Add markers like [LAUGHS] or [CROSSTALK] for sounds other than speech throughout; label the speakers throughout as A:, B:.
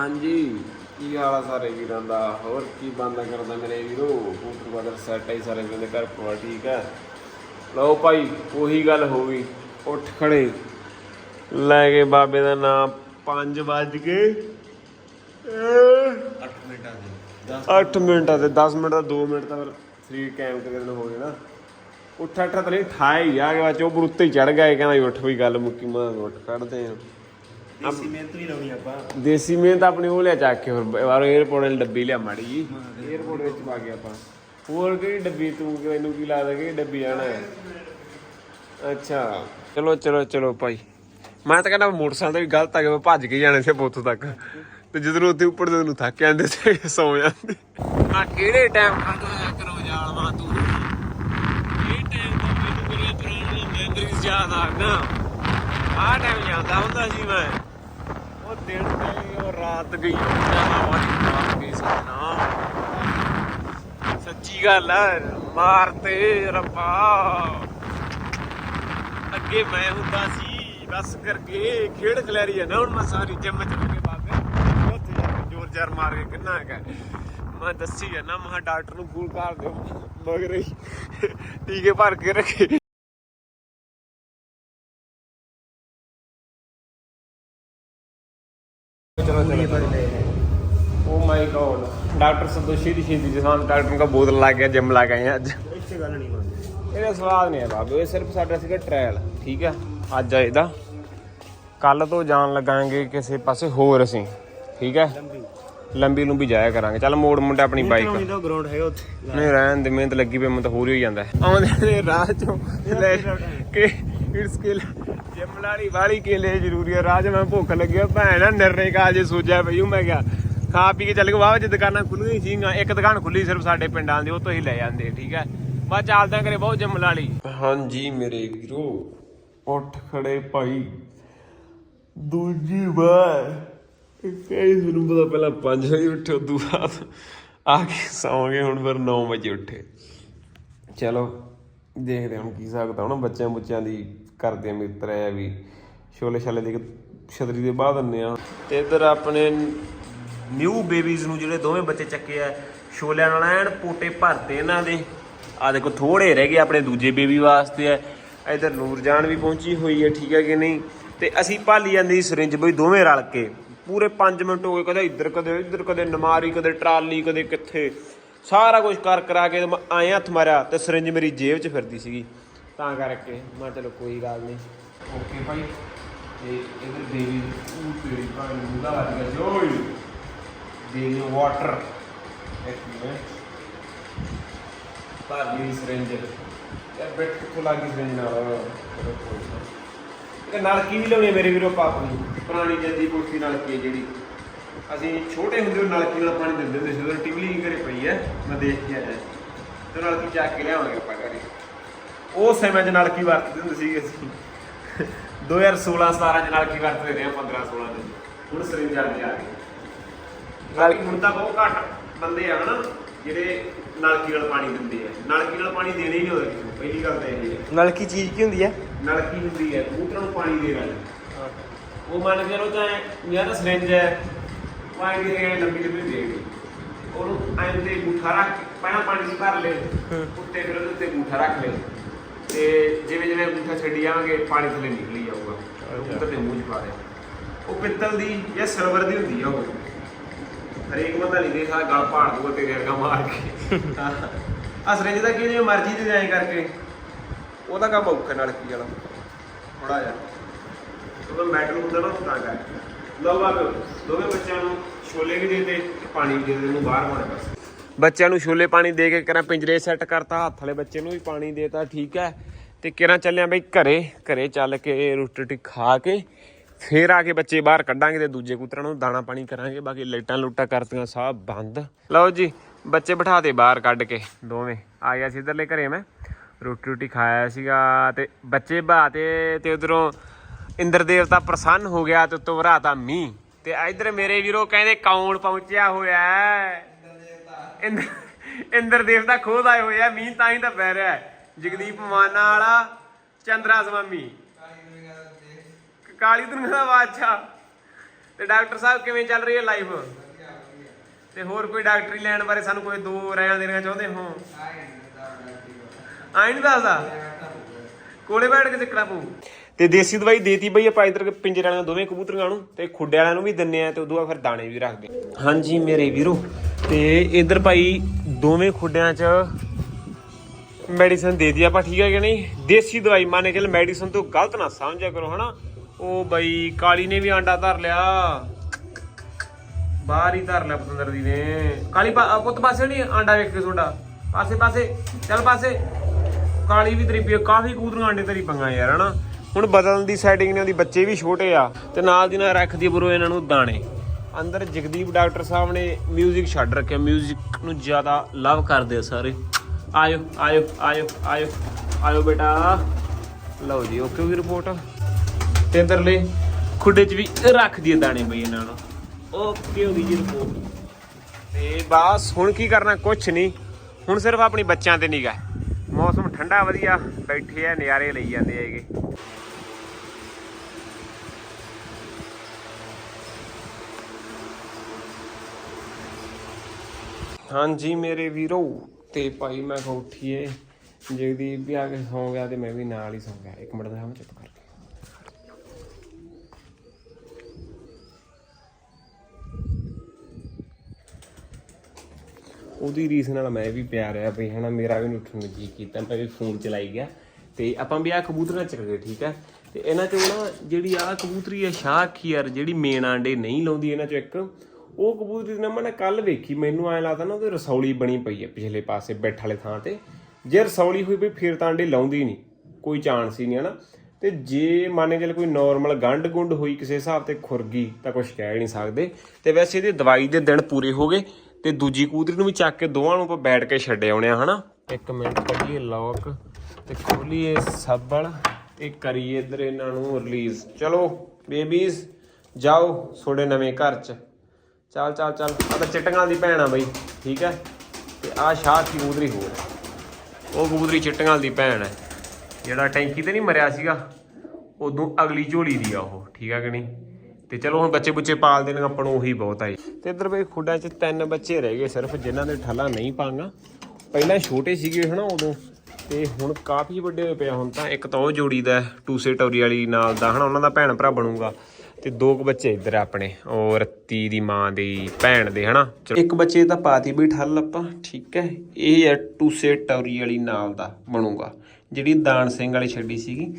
A: ਹਾਂਜੀ। ਕੀ ਹਾਲ ਆ ਸਾਰੇ ਵੀਰਾਂ ਦਾ? ਹੋਰ ਕੀ ਬੰਦਾ ਕਰਦਾ ਮੇਰੇ ਵੀਰੋ? ਕੂਟਰ ਬਦਰ ਸੈਟ ਆਈ ਸਾਰੇ ਵੀਰਾਂ ਦੇ ਘਰ ਪਵਾ ਠੀਕ ਹੈ ਲਓ ਭਾਈ ਉਹੀ ਗੱਲ ਹੋ ਗਈ। ਉੱਠ ਖੜੇ। ਲੈ ਕੇ ਬਾਬੇ ਦਾ ਨਾਮ। 5 ਵੱਜ ਕੇ
B: 8 ਮਿੰਟਾਂ ਦੇ।
A: 8 ਮਿੰਟਾਂ ਤੇ 10 ਮਿੰਟ ਦਾ 2 ਮਿੰਟ ਫਿਰ ਸਰੀਰ ਕੈਮ ਕਿਤੇ ਦਿਨ ਹੋ ਗਏ ਨਾ। ਉੱਠ ਅੱਠ ਤਾਂ ਨਹੀਂ ਠਾਈ ਆ ਗਿਆ ਚੋਬਰ ਉੱਤੇ ਚੜ ਗਿਆ ਕਹਿੰਦਾ ਉੱਠ ਵੀ ਗੱਲ ਮੁੱਕੀ ਮਾਂ ਉੱਠ ਕੱਢਦੇ ਆ
B: ਦੇਸੀ ਮਿਹਨਤ
A: ਆਪਣੀ ਉਹ ਲਿਆ ਚੱਕ ਕੇ ਫਿਰ ਬਾਹਰ 에어ਪੋਰਟ ਵਾਲੀ ਡੱਬੀ ਲਿਆ ਮਾੜੀ ਜੀ 에어ਪੋਰਟ ਵਿੱਚ ਪਾ ਕੇ ਆਪਾਂ। ਹੋਰ ਕਿਹੜੀ ਡੱਬੀ ਤੂੰ ਤੈਨੂੰ ਕੀ ਲੱਗਦਾ ਕਿ ਡੱਬੀ ਆਣਾ ਅੱਛਾ ਚਲੋ ਚਲੋ ਚਲੋ ਭਾਈ। ਮੈਂ ਤਾਂ ਕਹਿੰਦਾ ਮੋਟਰਸਾਈਕਲ ਤੇ ਵੀ ਗਲਤ ਆ ਗਿਆ ਭੱਜ ਕੇ ਜਾਣੇ ਸੀ ਬੋਤੋਂ ਤੱਕ। ਤੇ ਜਦੋਂ ਉੱਤੇ ਉੱਪਰ ਦੇ ਨੂੰ ਥੱਕ ਜਾਂਦੇ ਸੀ ਸੌ ਜਾਂਦੇ। ਆ ਕਿਹੜੇ ਟਾਈਮ ਕਰੋ ਜਾਲ ਮਾ ਤੂੰ ਇਹ ਟਾਈਮ ਤੋਂ ਮੈਨੂੰ ਮੇਰੀਆਂ ਪੁਰਾਣੀਆਂ ਮੈਮਰੀਜ਼ ਯਾਦ ਆ ਗਈਆਂ ਆ ਟਾਈਮ ਯਾਦ ਆਉਂਦਾ ਸੀ ਮੈਂ। ਦਿਨ ਗਏ ਉਹ ਰਾਤ ਗਈ ਹਵਾ ਦੀ ਰਾਤ ਗਈ ਸਨਾ ਸੱਚੀ ਗੱਲ ਆ, ਮਾਰਤੇ ਰੱਬਾ। ਅੱਗੇ ਮੈਂ ਹੁੰਦਾ ਸੀ, ਬਸ ਕਰਕੇ ਖੇਡ ਖਿਲਾਰੀ ਆ ਨਾ ਹੁਣ ਮੈਂ ਸਾਰੀ, ਜਿੰਮ ਚ ਲੱਗੇ ਬਾਬੇ ਉੱਥੇ ਜਾ ਕੇ ਜ਼ੋਰ ਜ਼ਾਰ ਮਾਰ ਕੇ ਕਿੰਨਾ ਹੈਗਾ। ਮੈਂ ਦੱਸੀ ਆ ਨਾ ਮਹਾ ਡਾਕਟਰ ਨੂੰ ਫੋਨ ਕਰ ਦਿਓ। ਮਗਰ ਹੀ ਟੀਕੇ ਭਰ ਕੇ ਰੱਖੇ। ਚਲੋ ਚਲੋ ਓ ਮਾਈ ਗॉड ਡਾਕਟਰ ਸੰਤੋਸ਼ੀ ਦੀ ਸ਼ਹੀਦੀ ਜਸਾਨ ਡਾਕਟਰ ਦਾ ਬੋਤਲ ਲਾ ਕੇ ਜਿਮ ਲਾ ਕੇ ਆਏ ਹਾਂ ਅੱਜ।
B: ਇੱਥੇ ਗੱਲ ਨਹੀਂ ਮੰਨਦੇ
A: ਇਹਦਾ ਸਵਾਦ ਨਹੀਂ ਹੈ ਬਾਬੂ ਇਹ ਸਿਰਫ ਸਾਡਾ ਸੀਗਾ ਟ੍ਰਾਇਲ ਠੀਕ ਹੈ ਅੱਜ ਆ ਇਹਦਾ। ਕੱਲ ਤੋਂ ਜਾਣ ਲੱਗਾਂਗੇ ਕਿਸੇ ਪਾਸੇ ਹੋਰ ਅਸੀਂ ਠੀਕ ਹੈ
B: ਲੰਬੀ
A: ਲੰਬੀ ਜਾਇਆ ਕਰਾਂਗੇ। ਚੱਲ ਮੋੜ ਮੁੰਡਾ ਆਪਣੀ ਬਾਈਕ
B: ਕਰਾਉਣੀ ਤਾਂ ਗਰਾਊਂਡ ਹੈਗਾ ਉੱਥੇ।
A: ਨਹੀਂ ਰਹਿਣ ਦੇ ਮਿਹਨਤ ਲੱਗੀ ਪਈ ਮੈਂ ਤਾਂ ਹੋਰ ਹੀ ਹੋ ਜਾਂਦਾ। ਆਉਂਦੇ ਨੇ ਰਾਹ ਚੋਂ ਲੈ ਕੇ ਇਟਸ ਕਿਲ ਜਿਮ ਲਾਲੀ ਵਾਲੀ ਕੇ ਲਈ ਜ਼ਰੂਰੀ ਹੈ ਰਾਜ ਮੈਂ ਭੁੱਖ ਲੱਗਿਆ ਭੈਣ ਨਿਰਣੇ ਕਾ ਜੇ ਸੋਚਿਆ ਪਈ ਮੈਂ ਕਿਹਾ ਖਾ ਪੀ ਕੇ ਚੱਲ ਕੇ ਵਾਹ ਜੇ ਦੁਕਾਨਾਂ ਖੁੱਲੀਆਂ ਸੀਗੀਆਂ। ਇੱਕ ਦੁਕਾਨ ਖੁੱਲੀ ਸਿਰਫ ਸਾਡੇ ਪਿੰਡਾਂ ਦੀ ਉਹ ਤੋਂ ਹੀ ਲੈ ਜਾਂਦੇ ਠੀਕ ਹੈ ਬਸ ਚੱਲਦਾ ਕਰੇ ਬਹੁਤ ਜਿਮ ਲਾਲੀ ਹਾਂਜੀ ਮੇਰੇ ਵੀਰੋ ਉੱਠ ਖੜੇ ਭਾਈ। ਦੂਜੀ ਵਾਰ। ਕਈ ਤੁਹਾਨੂੰ ਪਤਾ ਪਹਿਲਾਂ 5 ਵਜੇ ਉੱਠੇ, ਉਦੋਂ ਬਾਅਦ ਆ ਕੇ ਸੌਂ ਗਏ ਹੁਣ ਫਿਰ 9 ਵਜੇ ਉੱਠੇ। ਚਲੋ, ਦੇਖਦੇ ਹਾਂ ਹੁਣ ਕੀ ਸਕਦਾ ਹੁਣ ਬੱਚਿਆਂ ਬੁੱਚਿਆਂ ਦੀ ਕਰਦੇ ਆ ਮਿੱਤਰ ਆ ਵੀ ਛੋਲੇ ਛਾਲੇ ਦੇ ਕੇ ਛਤਰੀ ਦੇ ਬਾਅਦ ਦਿੰਨੇ ਆ ਤੇ ਇਧਰ ਆਪਣੇ ਨਿਊ ਬੇਬੀਜ਼ ਨੂੰ ਜਿਹੜੇ ਦੋਵੇਂ ਬੱਚੇ ਚੱਕੇ ਆ, ਛੋਲਿਆਂ ਨਾਲ ਐਨ ਪੋਟੇ ਭਰਤੇ ਇਹਨਾਂ ਦੇ। ਆ ਦੇਖੋ ਥੋੜੇ ਰਹਿ ਗਏ ਆਪਣੇ ਦੂਜੇ ਬੇਬੀ ਵਾਸਤੇ ਆ। ਇਧਰ ਨੂਰਜਾਨ ਵੀ ਪਹੁੰਚੀ ਹੋਈ ਹੈ ਠੀਕ ਹੈ ਕਿ ਨਹੀਂ? ਤੇ ਅਸੀਂ ਭਾਲੀ ਜਾਂਦੀ ਸਰਿੰਜ ਬਈ ਦੋਵੇਂ ਰਲ ਕੇ। ਪੂਰੇ 5 ਮਿੰਟ ਹੋ ਗਏ ਕਦੇ ਇੱਧਰ ਕਦੇ ਇੱਧਰ ਕਦੇ ਨਮਾਰੀ, ਕਦੇ ਟਰਾਲੀ, ਕਦੇ ਕਿੱਥੇ। ਸਾਰਾ ਕੁਝ ਕਰ ਕਰਾ ਕੇ ਆਏ ਹੱਥ ਮਾਰਿਆ ਤੇ ਸਰਿੰਜ ਮੇਰੀ ਜੇਬ 'ਚ ਫਿਰਦੀ ਸੀਗੀ। ਤਾਂ ਕਰਕੇ ਮੈਂ ਚਲੋ ਕੋਈ ਗੱਲ ਨਹੀਂ ਓਕੇ ਭਾਈ। ਤੇ ਇਧਰ ਦੇਵੀ ਉਹ ਤੇਰੀ ਭਾਈ ਨੂੰ ਦਾ ਵੱਜ ਗਿਆ ਜੋਈ ਦੇਵੀ ਵਾਟਰ ਇੱਕ ਮਿੰਟ। ਭਰ ਲਈ ਸਰਿੰਜ। ਯਾਰ ਬੈਠ ਕਿੱਥੋਂ ਲੱਗੀ ਸਰਿੰਜ ਨਾਲ? ਇਹ ਨਲਕੀ ਵੀ ਲਾਉਣੀ ਮੇਰੇ ਵੀਰੋ ਪਾਪ ਨੂੰ ਪੁਰਾਣੀ ਜੱਦੀ ਕੋਠੀ ਨਲਕੀ ਹੈ ਜਿਹੜੀ? ਅਸੀਂ ਛੋਟੇ ਹੁੰਦੇ ਉਹ ਨਲਕੀ ਨਾਲ ਪਾਣੀ ਦਿੰਦੇ ਹੁੰਦੇ ਸੀ ਉਦੋਂ ਟਿਵਲੀ ਘਰੇ ਪਈ ਹੈ ਮੈਂ ਦੇਖ ਕੇ ਆਇਆ। ਤੇ ਨਲਕੀ ਚੱਕ ਕੇ ਲਿਆਵਾਂਗੇ ਆਪਾਂ ਘਰੇ। ਉਹ ਸਮੇਂ 'ਚ ਨਲਕੀ ਵਰਤਦੇ ਹੁੰਦੇ ਸੀਗੇ ਅਸੀਂ? 2016 17 ਚ ਨਲਕੀ ਵਰਤਦੇ ਰਹੇ ਹਾਂ 15 16 ਚ। ਹੁਣ ਸਰਿੰਜਾਂ ਦੇ ਆ ਗਏ। ਨਲਕੀ ਹੁਣ ਤਾਂ ਬਹੁਤ ਘੱਟ ਬੰਦੇ ਆ ਹਨਾ ਜਿਹੜੇ ਨਲਕੀ ਨਾਲ ਪਾਣੀ ਦਿੰਦੇ ਆ। ਨਲਕੀ ਨਾਲ ਪਾਣੀ ਦੇਣਾ ਹੀ ਨਹੀਂ ਹੁੰਦਾ ਕਿਸੇ ਨੂੰ ਪਹਿਲੀ ਗੱਲ ਤਾਂ ਇਹ ਹੈ
B: ਨਲਕੀ ਚੀਜ਼ ਕੀ ਹੁੰਦੀ ਹੈ?
A: ਨਲਕੀ ਹੁੰਦੀ ਹੈ ਕਬੂਤਰਾਂ ਨੂੰ ਪਾਣੀ ਦੇਣਾ ਉਹ ਮੰਨ ਕੇ ਚਲੋ ਚਾਹੇ ਮੇਰਾ ਤਾਂ ਸਿਰੰਜ ਹੈ ਪਾਣੀ ਦੇ ਰਹੇ ਲੰਬੀ ਲੰਬੀ ਦੇ ਗਈ ਉਹਨੂੰ ਐਂ ਤੇ ਗੁੱਠਾ ਰੱਖ ਕੇ ਪਹਿਲਾਂ ਪਾਣੀ ਚ ਭਰ ਲੈ ਉੱਤੇ ਫਿਰ ਉਹਦੇ ਉੱਤੇ ਗੁੱਠਾ ਰੱਖ ਲੈ ਤੇ ਜਿਵੇਂ ਜਿਵੇਂ ਗੁੱਠਾ ਛੱਡੀ ਜਾਵਾਂਗੇ ਪਾਣੀ ਥੱਲੇ ਨਿਕਲੀ ਜਾਊਗਾ। ਕਬੂਤਰ ਦੇ ਮੂੰਹ ਚ ਪਾ ਦੇ। ਉਹ ਪਿੱਤਲ ਦੀ ਜਾਂ ਸਿਲਵਰ ਦੀ ਹੁੰਦੀ ਆ ਉਹ। ਹਰੇਕ ਬੰਦਾ ਨਹੀਂ ਦੇਖਾ ਗਲ ਪਾੜ ਦੂਗਾ ਤੇਰੇ ਵਰਗਾ ਮਾਰ ਕੇ। [LAUGHS] ਆ ਸਿਰੰਜ ਦਾ ਕੀ ਜਿਵੇਂ ਮਰਜ਼ੀ ਡਿਜ਼ਾਈਨ ਕਰਕੇ। ਉਹਦਾ ਕੰਮ ਔਖਾ ਨਾਲ ਕੀ ਵਾਲਾ? ਥੋੜਾ ਜਿਹਾ। ਉਹਦਾ ਮੈਟਲ ਹੁੰਦਾ ਨਾ ਉਹ ਤਾਂ ਕਰ। ਲਓ ਬਾਬੇ ਦੋਵੇਂ ਬੱਚਿਆਂ ਨੂੰ ਛੋਲੇ ਵੀ ਦੇ ਦੇ ਤੇ ਪਾਣੀ ਵੀ ਦੇ ਦੇ ਇਹਨੂੰ ਬਾਹਰ ਹੋਣੇ ਬਸ। ਬੱਚਿਆਂ ਨੂੰ ਛੋਲੇ ਪਾਣੀ ਦੇ ਕੇ ਕਰਾਂ ਪਿੰਜਰੇ ਸੈੱਟ ਕਰਤਾ ਹੱਥ ਵਾਲੇ ਬੱਚੇ ਨੂੰ ਵੀ ਪਾਣੀ ਦੇਤਾ ਠੀਕ ਹੈ। ਤੇ ਕਿਰਾਂ ਚੱਲਿਆ ਬਈ ਘਰੇ ਘਰੇ ਚੱਲ ਕੇ ਰੋਟੀ ਰੋਟੀ ਖਾ ਕੇ ਫੇਰ ਆ ਕੇ ਬੱਚੇ ਬਾਹਰ ਕੱਢਾਂਗੇ ਤੇ ਦੂਜੇ ਕੂਤਰਾਂ ਨੂੰ ਦਾਣਾ ਪਾਣੀ ਕਰਾਂਗੇ ਬਾਕੀ ਲਾਈਟਾਂ ਲੁੱਟਾਂ ਕਰਤੀਆਂ ਸਭ ਬੰਦ। ਲਓ ਜੀ ਬੱਚੇ ਬਿਠਾ ਦੇ ਬਾਹਰ ਕੱਢ ਕੇ ਦੋਵੇਂ। ਆ ਗਿਆ ਸੀ ਇਧਰਲੇ ਘਰੇ ਮੈਂ। ਰੋਟੀ ਰੋਟੀ ਖਾਇਆ ਸੀਗਾ ਤੇ ਬੱਚੇ ਬਾਤੇ ਤੇ ਉਧਰੋਂ ਇੰਦਰ ਦੇਵਤਾ ਪ੍ਰਸੰਨ ਹੋ ਗਿਆ ਤੇ ਉਤੋਂ ਵਰਾਤਾ ਮੀਂਹ। ਤੇ ਇਧਰ ਮੇਰੇ ਵੀਰੋ ਕਹਿੰਦੇ ਕੌਣ ਪਹੁੰਚਿਆ ਹੋਇਆ ਇੰਦਰ ਇੰਦਰ ਦੇਵਤਾ ਖੁਦ ਆਏ ਹੋਏ ਆ, ਮੀਂਹ ਤਾਂ ਹੀ ਤਾਂ ਪੈ ਰਿਹਾ ਜਗਦੀਪ ਮਾਨਾ ਵਾਲਾ, ਚੰਦਰਾ ਸਵਾਮੀ। ਕਾਲੀ ਦੁਨੀਆ ਦਾ ਬਾਦਸ਼ਾਹ। ਤੇ ਡਾਕਟਰ ਸਾਹਿਬ ਕਿਵੇਂ ਚੱਲ ਰਹੀ ਹੈ ਲਾਈਫ ਤੇ ਹੋਰ ਕੋਈ ਡਾਕਟਰੀ ਲੈਣ ਬਾਰੇ ਸਾਨੂੰ ਕੋਈ ਦੋ ਰਾਇਆਂ ਦੇਣਾ ਚਾਹੁੰਦੇ ਹੋ? ਆਈ ਨਹੀਂ ਦੱਸਦਾ। ਕੋਲੇ ਬੈਠ ਕੇ ਸਿੱਖਣਾ ਪਊ। ਤੇ ਦੇਸੀ ਦਵਾਈ ਦੇਤੀ ਬਈ ਆਪਾਂ ਇਧਰ ਪਿੰਜਰੇ ਵਾਲਿਆਂ ਦੋਵੇਂ ਕਬੂਤਰਾਂ ਨੂੰ ਤੇ ਖੁੱਡੇ ਵਾਲਿਆਂ ਨੂੰ ਵੀ ਦਿੰਨੇ ਆ ਤੇ ਉਦੋਂ ਬਾਅਦ ਫਿਰ ਦਾਣੇ ਵੀ ਰੱਖਦੇ ਹਾਂਜੀ ਮੇਰੇ ਵੀਰੋ, ਤੇ ਇਧਰ ਭਾਈ ਦੋਵੇਂ ਖੁੱਡਿਆਂ 'ਚ ਮੈਡੀਸਨ ਦੇ ਦੀ ਆਪਾਂ ਠੀਕ ਹੈ ਕਿ ਨਹੀਂ? ਦੇਸੀ ਦਵਾਈ ਮਾਨੇ ਚੱਲ ਮੈਡੀਸਨ ਤੋਂ ਗਲਤ ਨਾ ਸਮਝਿਆ ਕਰੋ, ਹਨਾ? ਉਹ ਬਈ ਕਾਲੀ ਨੇ ਵੀ ਆਂਡਾ ਧਰ ਲਿਆ। ਬਾਹਰ ਹੀ ਧਰ ਲਿਆ ਪਤੰਦਰ ਦੀ ਨੇ। ਕਾਲੀ ਪੁੱਤ ਪਾਸੇ ਨਹੀਂ, ਆਂਡਾ ਵੇਖ ਕੇ ਤੁਹਾਡਾ। ਪਾਸੇ ਪਾਸੇ। ਚੱਲ ਪਾਸੇ। ਕਾਲੀ ਵੀ ਤੇਰੀ ਪਈ- ਕਾਫੀ ਕਬੂਤਰਾਂ ਆਂਡੇ ਤੇਰੀ ਪੰਗਾ ਯਾਰ ਹਨਾ ਹੁਣ ਬਦਲਣ ਦੀ ਸੈਟਿੰਗ ਨੇ ਉਹਦੀ ਬੱਚੇ ਵੀ ਛੋਟੇ ਆ ਤੇ ਨਾਲ ਦੀ ਨਾਲ ਰੱਖਦੀ ਬਰੋ ਇਹਨਾਂ ਨੂੰ ਦਾਣੇ ਅੰਦਰ ਜਗਦੀਪ ਡਾਕਟਰ ਸਾਹਿਬ ਨੇ 뮤직 ਛੱਡ ਰੱਖਿਆ 뮤직 ਨੂੰ ਜ਼ਿਆਦਾ ਲਵ ਕਰਦੇ ਆ ਸਾਰੇ ਆਇਓ ਆਇਓ ਆਇਓ ਆਇਓ ਆਇਓ ਬੇਟਾ ਲਓ ਜੀ ਓਕੇ ਵੀ ਰਿਪੋਰਟ ਤੇ ਅੰਦਰਲੇ ਖੁੱਡੇ 'ਚ ਵੀ ਰੱਖ ਦਈਏ ਦਾਣੇ ਬਈ ਇਹਨਾਂ ਨੂੰ ਓਕੇ ਹੋ ਗਈ ਜੀ ਰਿਪੋਰਟ ਤੇ ਬਸ ਹੁਣ ਕੀ ਕਰਨਾ ਕੁਛ ਨਹੀਂ ਹੁਣ ਸਿਰਫ ਆਪਣੀ ਬੱਚਿਆਂ ਤੇ ਨਿਗਾ ਮੌਸਮ ਠੰਡਾ ਵਧੀਆ, ਬੈਠੇ ਆ, ਨਜ਼ਾਰੇ ਲਈ ਜਾਂਦੇ ਹੈਗੇ ਹਾਂਜੀ ਮੇਰੇ ਵੀਰੋ, ਤੇ ਭਾਈ ਮੈਂ ਉੱਠੀਏ ਜਗਦੀਪ ਵੀ ਆ ਕੇ ਸੌਂ ਗਿਆ ਤੇ ਮੈਂ ਵੀ ਨਾਲ ਹੀ ਸੌਂ ਗਿਆ। ਇੱਕ ਮਿੰਟ ਦਾ ਮੈਂ ਚੁੱਪ ਕਰ ਉਹਦੀ ਰੀਸ ਨਾਲ ਮੈਂ ਵੀ ਪਿਆ ਰਿਹਾ ਬਈ ਹਨਾ, ਮੇਰਾ ਵੀ ਨੀ ਉੱਠਣ ਨੂੰ ਜੀ ਕੀਤਾ, ਮੈਂ ਵੀ ਫੋਨ ਚਲਾਈ ਗਿਆ। ਤੇ ਆਪਾਂ ਵੀ ਆ ਕਬੂਤਰਾਂ ਚੱਕ ਗਏ ਠੀਕ ਹੈ ਤੇ ਇਹਨਾਂ ਚੋਂ ਨਾ ਜਿਹੜੀ ਆ ਕਬੂਤਰੀ ਆ ਸ਼ਾਹ ਅੱਖੀ ਯਾਰ, ਜਿਹੜੀ ਮੇਨ ਆਂਡੇ ਨਹੀਂ ਲਾਉਂਦੀ ਇਹਨਾਂ ਚੋਂ ਇੱਕ, ਉਹ ਕਬੂਤਰੀ ਨਾ ਮੈਂ ਕੱਲ ਵੇਖੀ, ਮੈਨੂੰ ਐ ਲੱਗਦਾ ਨਾ ਉਹਦੇ ਰਸੌਲੀ ਬਣੀ ਪਈ ਹੈ ਪਿਛਲੇ ਪਾਸੇ ਬੈਠ ਵਾਲੇ ਥਾਂ ਤੇ। ਜੇ ਰਸੌਲੀ ਹੋਈ ਵੀ ਫਿਰ ਤਾਂ ਆਂਡੇ ਲਾਉਂਦੀ ਨਹੀਂ ਕੋਈ ਚਾਂਸ ਹੀ ਨਹੀਂ ਹਨਾ? ਤੇ ਜੇ ਮੰਨ ਕੇ ਚੱਲ ਕੋਈ ਨਾਰਮਲ ਗੰਢ ਗੁੰਡ ਹੋਈ ਕਿਸੇ ਹਿਸਾਬ ਤੇ ਖੁਰਗੀ, ਤਾਂ ਕੁਝ ਕਹਿ ਨਹੀਂ ਸਕਦੇ। ਤੇ ਵੈਸੇ ਇਹਦੀ ਦਵਾਈ ਦੇ ਦਿਨ ਪੂਰੇ ਹੋ ਗਏ। ਤੇ ਦੂਜੀ ਕੂਦਰੀ ਨੂੰ ਵੀ ਚੱਕ ਕੇ ਦੋਵਾਂ ਨੂੰ ਆਪਾਂ ਬੈਠ ਕੇ ਛੱਡੇ ਆਉਣੇ ਆ, ਹਨਾ? ਇੱਕ ਮਿੰਟ ਕੱਢੀਏ ਲੌਕ ਤੇ ਖੋਲੀਏ ਸੱਬਲ ਤੇ ਕਰੀਏ ਇਧਰ ਇਹਨਾਂ ਨੂੰ ਰਿਲੀਜ਼ ਚਲੋ ਬੇਬੀਜ਼ ਜਾਓ ਤੁਹਾਡੇ ਨਵੇਂ ਘਰ ਚ। ਚੱਲ ਚੱਲ ਚੱਲ। ਆ ਤਾਂ ਚਿੱਟੀਆਂ ਦੀ ਭੈਣ ਆ ਬਈ, ਠੀਕ ਹੈ? ਤੇ ਆ ਸ਼ਾਹ ਕੀ ਕਬੂਤਰੀ ਹੋਰ ਉਹ ਕਬੂਤਰੀ ਚਿੱਟੀਆਂ ਦੀ ਭੈਣ ਹੈ। ਜਿਹੜਾ ਟੈਂਕੀ ਤੇ ਨਹੀਂ ਮਰਿਆ ਸੀਗਾ, ਉਦੋਂ ਅਗਲੀ ਝੋਲੀ ਦੀ ਆ ਉਹ, ਠੀਕ ਹੈ ਕਿ ਨਹੀਂ? ਤੇ ਚਲੋ ਹੁਣ ਬੱਚੇ ਬੁੱਚੇ ਪਾਲ ਦੇਣ ਆਪਾਂ ਨੂੰ ਉਹੀ ਬਹੁਤ ਆ ਜੀ ਤੇ ਇਧਰ ਬਈ ਖੁੱਡਾਂ 'ਚ ਤਿੰਨ ਬੱਚੇ ਰਹਿ ਗਏ ਸਿਰਫ ਜਿਨ੍ਹਾਂ ਦੇ ਠੱਲਾ ਨਹੀਂ ਪਾਂਗਾ ਪਹਿਲਾਂ ਛੋਟੇ ਸੀਗੇ ਹਨਾ ਉਦੋਂ ਤੇ ਹੁਣ ਕਾਫੀ ਵੱਡੇ ਹੋਏ ਪਏ ਹੁਣ ਤਾਂ। ਇੱਕ ਤਾਂ ਉਹ ਜੋੜੀ ਦਾ ਟੂਸੇ ਟੌਰੀ ਵਾਲੀ ਨਾਲ ਦਾ ਹਨਾ ਉਹਨਾਂ ਦਾ ਭੈਣ ਭਰਾ ਬਣੂਗਾ। ਤੇ ਦੋ ਕੁ ਬੱਚੇ ਇੱਧਰ ਆਪਣੇ ਉਹ ਰੱਤੀ ਦੀ ਮਾਂ ਦੀ ਭੈਣ ਦੇ ਹਨਾ। ਚਲੋ, ਇੱਕ ਬੱਚੇ ਤਾਂ ਪਾਤੀ ਵੀ ਠੱਲ ਆਪਾਂ ਠੀਕ ਹੈ। ਇਹ ਹੈ ਟੂਸੇ ਟੌਰੀ ਵਾਲੀ ਨਾਲ ਦਾ ਬਣੂਗਾ ਜਿਹੜੀ ਦਾਨ ਸਿੰਘ ਵਾਲੀ ਛੱਡੀ ਸੀਗੀ।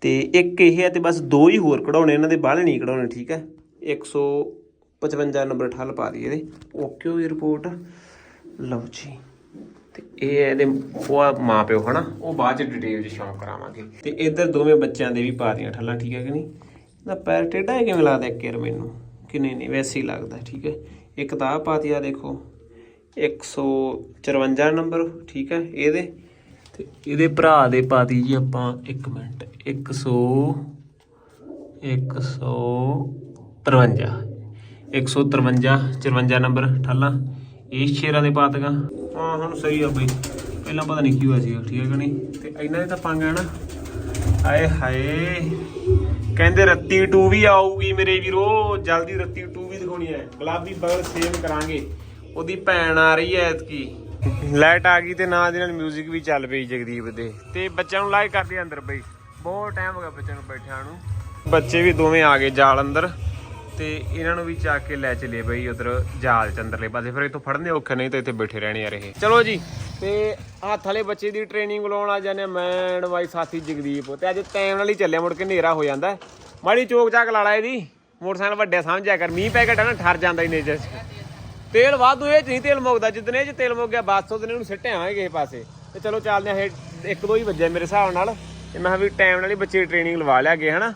A: ਤੇ ਇੱਕ ਇਹ ਹੈ ਤੇ ਬਸ ਦੋ ਹੀ ਹੋਰ ਕਢਾਉਣੇ, ਇਹਨਾਂ ਦੇ ਬਾਹਲੇ ਨਹੀਂ ਕਢਾਉਣੇ, ਠੀਕ ਹੈ? 155 ਨੰਬਰ ਠੱਲ ਪਾ ਦੀ ਇਹਦੇ। ਓਕੇ ਹੋਈ ਰਿਪੋਰਟ ਲਓ ਜੀ। ਤੇ ਇਹ ਇਹਦੇ, ਉਹ ਮਾਂ ਪਿਓ, ਹਨਾ? ਉਹ ਬਾਅਦ ਚ ਡਿਟੇਲ ਚ ਸ਼ੌਂਕ ਕਰਾਵਾਂਗੇ। ਤੇ ਇੱਧਰ ਦੋਵੇਂ ਬੱਚਿਆਂ ਦੇ ਵੀ ਪਾ ਦੀਆਂ ਠੱਲਾਂ, ਠੀਕ ਹੈ ਕਿ ਨਹੀਂ? ਇਹਦਾ ਪੈਰ ਟੇਢਾ ਹੈ ਕਿਵੇਂ ਲੱਗਦਾ ਇੱਕ ਯਾਰ ਮੈਨੂੰ? ਕਿ ਨਹੀਂ ਨਹੀਂ, ਵੈਸੇ ਹੀ ਲੱਗਦਾ, ਠੀਕ ਹੈ? ਇੱਕ ਤਾਂ ਆ ਪਾਤੀ ਆ ਦੇਖੋ। 154 ਨੰਬਰ, ਠੀਕ ਹੈ? ਇਹਦੇ। ਤੇ ਇਹਦੇ ਭਰਾ ਦੇ ਪਾਤੀ ਜੀ ਆਪਾਂ 1 ਮਿੰਟ। 100 153 153 54 ਨੰਬਰ ਠਾਲਾ। ਇਹ ਸ਼ੇਰਾਂ ਦੇ ਪਾਤਗਾ ਹਾਂ, ਹੁਣ ਸਹੀ ਆ ਬਈ। ਪਹਿਲਾਂ ਪਤਾ ਨਹੀਂ ਕੀ ਹੋਇਆ ਸੀ ਠੀਕ ਹੈ ਕਿ ਨਹੀਂ? ਤੇ ਇਹਨਾਂ ਦੇ ਤਾਂ ਪੰਗਾ ਨਾ। ਆਏ ਹਾਏ। ਕਹਿੰਦੇ ਰੱਤੀ 2 ਵੀ ਆਊਗੀ ਮੇਰੇ ਵੀਰੋ। ਜਲਦੀ ਰੱਤੀ 2 ਵੀ ਦਿਖਾਉਣੀ ਹੈ। ਗੁਲਾਬੀ ਬਗਲ ਸੇਮ ਕਰਾਂਗੇ। ਉਹਦੀ ਭੈਣ ਆ ਰਹੀ ਹੈ ਐਤਕੀ। ਲਾਈਟ ਆ ਗਈ ਤੇ ਨਾਲ ਦੇ ਨਾਲ 뮤직 ਵੀ ਚੱਲ ਪਈ ਜਗਦੀਪ ਦੇ। ਤੇ ਬੱਚਿਆਂ ਨੂੰ ਲਾਈਕ ਕਰਦੇ ਅੰਦਰ ਬਈ। ਬਹੁਤ ਟਾਈਮ ਹੋ ਗਿਆ ਬੱਚਿਆਂ ਨੂੰ ਬੈਠਿਆਂ ਨੂੰ। ਬੱਚੇ ਵੀ ਦੋਵੇਂ ਆ ਗਏ ਜਾਲ ਅੰਦਰ। ਤੇ ਇਹਨਾਂ ਨੂੰ ਵੀ ਚੱਕ ਕੇ ਲੈ ਚਲੇ ਬਈ ਉਧਰ ਜਾਲ ਚ ਅੰਦਰਲੇ ਪਾਸੇ। ਫਿਰ ਇਥੋਂ ਫੜਨੇ ਔਖੇ ਨਹੀਂ ਤਾਂ ਇੱਥੇ ਬੈਠੇ ਰਹਿਣੇ ਆ ਰਹੇ ਚਲੋ ਜੀ, ਤੇ ਹੱਥ ਵਾਲੇ ਬੱਚੇ ਦੀ ਟ੍ਰੇਨਿੰਗ ਲਾਉਣ ਆ ਜਾਂਦੇ ਆ ਮੈਂ ਵਾਈ ਸਾਥੀ ਜਗਦੀਪ। ਤੇ ਅੱਜ ਟਾਈਮ ਨਾਲ ਹੀ ਚੱਲਿਆ, ਮੁੜ ਕੇ ਹਨੇਰਾ ਹੋ ਜਾਂਦਾ। ਮਾੜੀ ਚੋਕ ਚਾਕ ਲਾ ਲਾ ਇਹਦੀ। ਮੋਟਰਸਾਈਕਲ ਵੱਡੇ ਸਮਝਿਆ ਕਰ। ਮੀਂਹ ਪੈ ਕੇ ਨਾ ਠਰ ਜਾਂਦਾ ਹੀ ਨੇਚਰ ਚ। ਤੇਲ ਵਾਧੂ ਇਹ 'ਚ ਨਹੀਂ ਤੇਲ ਮੁੱਕਦਾ ਜਿੱਦਣ ਇਹ ਚ ਤੇਲ ਮੁੱਕ ਗਿਆ ਬਸ ਉਹਦਨ ਇਹਨੂੰ ਸਿੱਟੇ ਆਵਾਂਗੇ ਕਿਸੇ ਪਾਸੇ। ਤੇ ਚਲੋ ਚੱਲਦੇ ਆ ਇੱਕ ਦੋ ਹੀ ਵੱਜਿਆ ਮੇਰੇ ਹਿਸਾਬ ਨਾਲ। ਤੇ ਮੈਂ ਕਿਹਾ ਵੀ ਟਾਈਮ ਨਾਲ ਹੀ ਬੱਚੇ ਟ੍ਰੇਨਿੰਗ ਲਵਾ ਲਿਆ ਗਏ ਹਨਾ?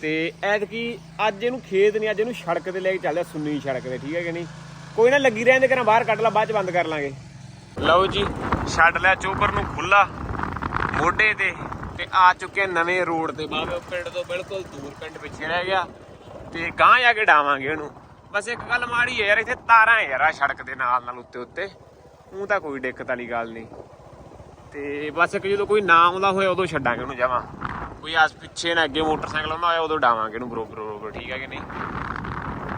A: ਤੇ ਐਤਕੀ ਅੱਜ ਇਹਨੂੰ ਖੇਤ ਨਹੀਂ ਅੱਜ ਇਹਨੂੰ ਸੜਕ ਤੇ ਲੈ ਕੇ ਚੱਲਦੇ ਆ, ਸੁੰਨੀ ਸੜਕ ਤੇ ਠੀਕ ਹੈ ਕਿ ਨਹੀਂ? ਕੋਈ ਨਾ ਲੱਗੀ ਰਹਿੰਦੇ ਕਰਾਂ ਬਾਹਰ ਕੱਢ ਲਾ ਬਾਅਦ ਚ ਬੰਦ ਕਰ ਲਾਂਗੇ। ਲਓ ਜੀ ਛੱਡ ਲਿਆ ਚੋਬਰ ਨੂੰ ਖੁੱਲਾ ਮੋਢੇ ਤੇ ਤੇ ਆ ਚੁੱਕੇ ਨਵੇਂ ਰੋਡ ਤੇ। ਬਾਬੇ ਪਿੰਡ ਤੋਂ ਬਿਲਕੁਲ ਦੂਰ ਪਿੰਡ ਪਿੱਛੇ ਰਹਿ ਗਿਆ। ਤੇ ਗਾਂ ਜਾ ਕੇ ਡਾਵਾਂਗੇ ਉਹਨੂੰ। ਬਸ ਇੱਕ ਗੱਲ ਮਾੜੀ ਹੈ ਯਾਰ, ਇੱਥੇ ਤਾਰਾਂ ਯਾਰ ਆ ਸੜਕ ਦੇ ਨਾਲ ਨਾਲ ਉੱਤੇ ਉੱਤੇ। ਉਹ ਤਾਂ ਕੋਈ ਦਿੱਕਤ ਵਾਲੀ ਗੱਲ ਨਹੀਂ। ਤੇ ਬਸ ਇੱਕ ਜਦੋਂ ਕੋਈ ਨਾ ਆਉਂਦਾ ਹੋਇਆ ਉਦੋਂ ਛੱਡਾਂਗੇ ਉਹਨੂੰ ਜਾਵਾਂ ਕੋਈ ਆਸ ਪਿੱਛੇ ਨਾ ਅੱਗੇ ਮੋਟਰਸਾਈਕਲ ਆਉਂਦਾ ਹੋਇਆ ਉਦੋਂ ਡਾਵਾਂਗੇ ਉਹਨੂੰ ਬਰੋਬਰ ਬਰੋਬਰ ਠੀਕ ਹੈ ਕਿ ਨਹੀਂ?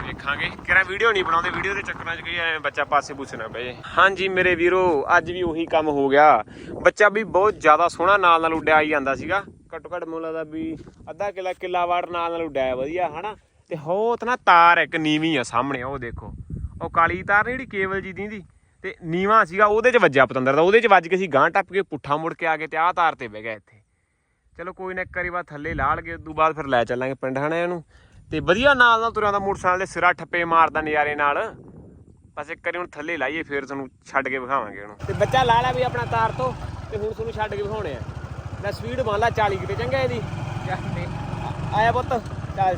A: ਦੇਖਾਂਗੇ ਕਿਹੜਾ ਵੀਡੀਓ ਨਹੀਂ ਬਣਾਉਂਦੇ, ਵੀਡੀਓ ਦੇ ਚੱਕਰਾਂ 'ਚ ਕਈ ਐਵੇਂ ਬੱਚਾ ਪਾਸੇ ਪੁੱਛਣਾ ਪਏ ਹਾਂਜੀ ਮੇਰੇ ਵੀਰੋ, ਅੱਜ ਵੀ ਉਹੀ ਕੰਮ ਹੋ ਗਿਆ। ਬੱਚਾ ਵੀ ਬਹੁਤ ਜ਼ਿਆਦਾ ਸੋਹਣਾ ਨਾਲ ਨਾਲ ਉੱਡਿਆ, ਆਈ ਜਾਂਦਾ ਸੀਗਾ। ਘੱਟੋ ਘੱਟ ਮੁੱਲ ਦਾ ਵੀ ਅੱਧਾ ਕਿਲਾ ਕਿਲਾ ਵਾਟ ਨਾਲ ਨਾਲ ਉੱਡਿਆ ਵਧੀਆ, ਹਨਾ? ਤੇ ਹੋਤ ਨਾ ਤਾਰ ਇੱਕ ਨੀਵੀਂ ਆ ਸਾਹਮਣੇ ਉਹ ਦੇਖੋ। ਉਹ ਕਾਲੀ ਤਾਰ ਜਿਹੜੀ ਕੇਬਲ ਜੀ ਦੀਂਦੀ ਤੇ ਨੀਵਾਂ ਸੀਗਾ ਉਹਦੇ 'ਚ ਵੱਜਿਆ ਪਤੰਦਰ ਦਾ ਉਹਦੇ 'ਚ ਵੱਜ ਕੇ ਅਸੀਂ ਗਾਂ ਟੱਪ ਕੇ ਪੁੱਠਾ ਮੁੜ ਕੇ ਆ ਗਏ ਤੇ ਆਹ ਤਾਰ ਤੇ ਬਹਿ ਗਿਆ ਇੱਥੇ। ਚਲੋ ਕੋਈ ਨਾ ਇੱਕ ਵਾਰੀ ਬਾਅਦ ਥੱਲੇ ਲਾ ਲਗੇ ਉਦੋਂ ਬਾਅਦ ਫਿਰ ਲੈ ਚੱਲਾਂਗੇ ਪਿੰਡ ਹਣਾ ਇਹਨੂੰ। ਤੇ ਵਧੀਆ ਨਾਲ ਨਾਲ ਤੁਰਿਆਂ ਦਾ ਮੋਟਰਸਾਈਕਲ ਦੇ ਸਿਰਾ ਠੱਪੇ ਮਾਰਦਾ ਨਜ਼ਾਰੇ ਨਾਲ। ਬਸ ਇੱਕ ਵਾਰੀ ਹੁਣ ਥੱਲੇ ਲਾਈਏ ਫਿਰ ਤੁਹਾਨੂੰ ਛੱਡ ਕੇ ਵਿਖਾਵਾਂਗੇ ਉਹਨੂੰ। ਤੇ ਬੱਚਾ ਲਾ ਲਿਆ ਵੀ ਆਪਣਾ ਤਾਰ ਤੋਂ ਤੇ ਹੁਣ ਤੁਹਾਨੂੰ ਛੱਡ ਕੇ ਵਿਖਾਉਣੇ ਆ। ਲੈ ਸਪੀਡ ਮੰਨ ਲਾ 40 ਕਿਤੇ ਚੰਗਾ ਇਹਦੀ। ਆਇਆ ਪੁੱਤ ਚੱਲ।